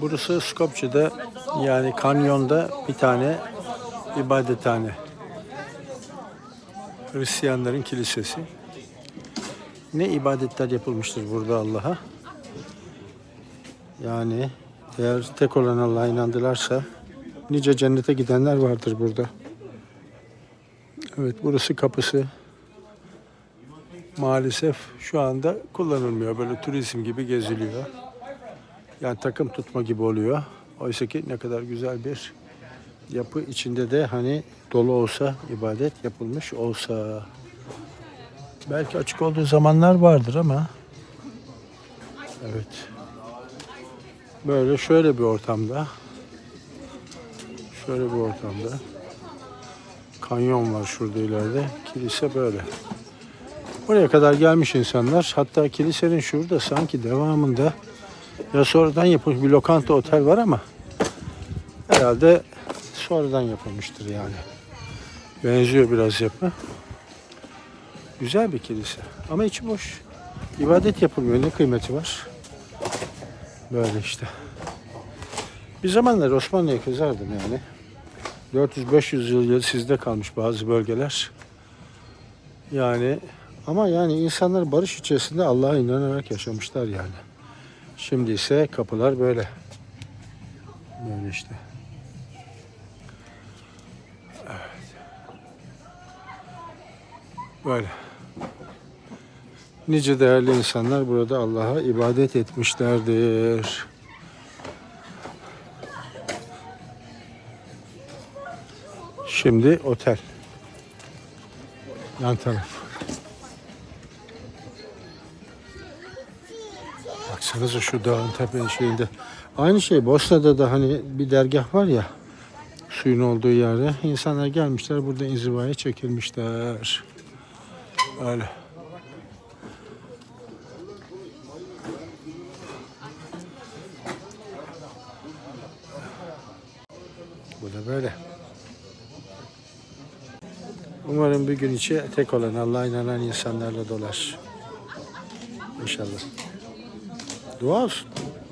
Burası Skopje'de yani kanyonda bir tane ibadethane. Hristiyanların kilisesi. Ne ibadetler yapılmıştır burada Allah'a. Yani eğer tek olan Allah'a inandılarsa nice cennete gidenler vardır burada. Evet burası kapısı. Maalesef şu anda kullanılmıyor. Böyle turizm gibi geziliyor. Yani takım tutma gibi oluyor. Oysa ki ne kadar güzel bir yapı içinde de hani dolu olsa ibadet yapılmış olsa. Belki açık olduğu zamanlar vardır ama. Evet. Böyle şöyle bir ortamda. Şöyle bir ortamda. Kanyon var şurada ileride. Kilise böyle. Buraya kadar gelmiş insanlar. Hatta kilisenin şurada sanki devamında ya sonradan yapılmış bir lokanta otel var ama herhalde sonradan yapılmıştır yani. Benziyor biraz yapı. Güzel bir kilise. Ama içi boş. İbadet yapılmıyor. Ne kıymeti var? Böyle işte. Bir zamanlar Osmanlı'ya kızardım yani. 400-500 yıl sizde kalmış bazı bölgeler. Yani ama yani insanlar barış içerisinde Allah'a inanarak yaşamışlar yani. Şimdi ise kapılar böyle. Böyle işte. Evet. Böyle. Nice değerli insanlar burada Allah'a ibadet etmişlerdir. Şimdi otel. Yan taraf. Baksanıza şu dağın tepe şeyinde. Aynı şey Bosna'da da hani bir dergah var ya suyun olduğu yerde. İnsanlar gelmişler burada inzivaya çekilmişler. Öyle. Bu da böyle. Umarım bir gün içi tek olan Allah'a inanan insanlarla dolar. İnşallah. Gosto.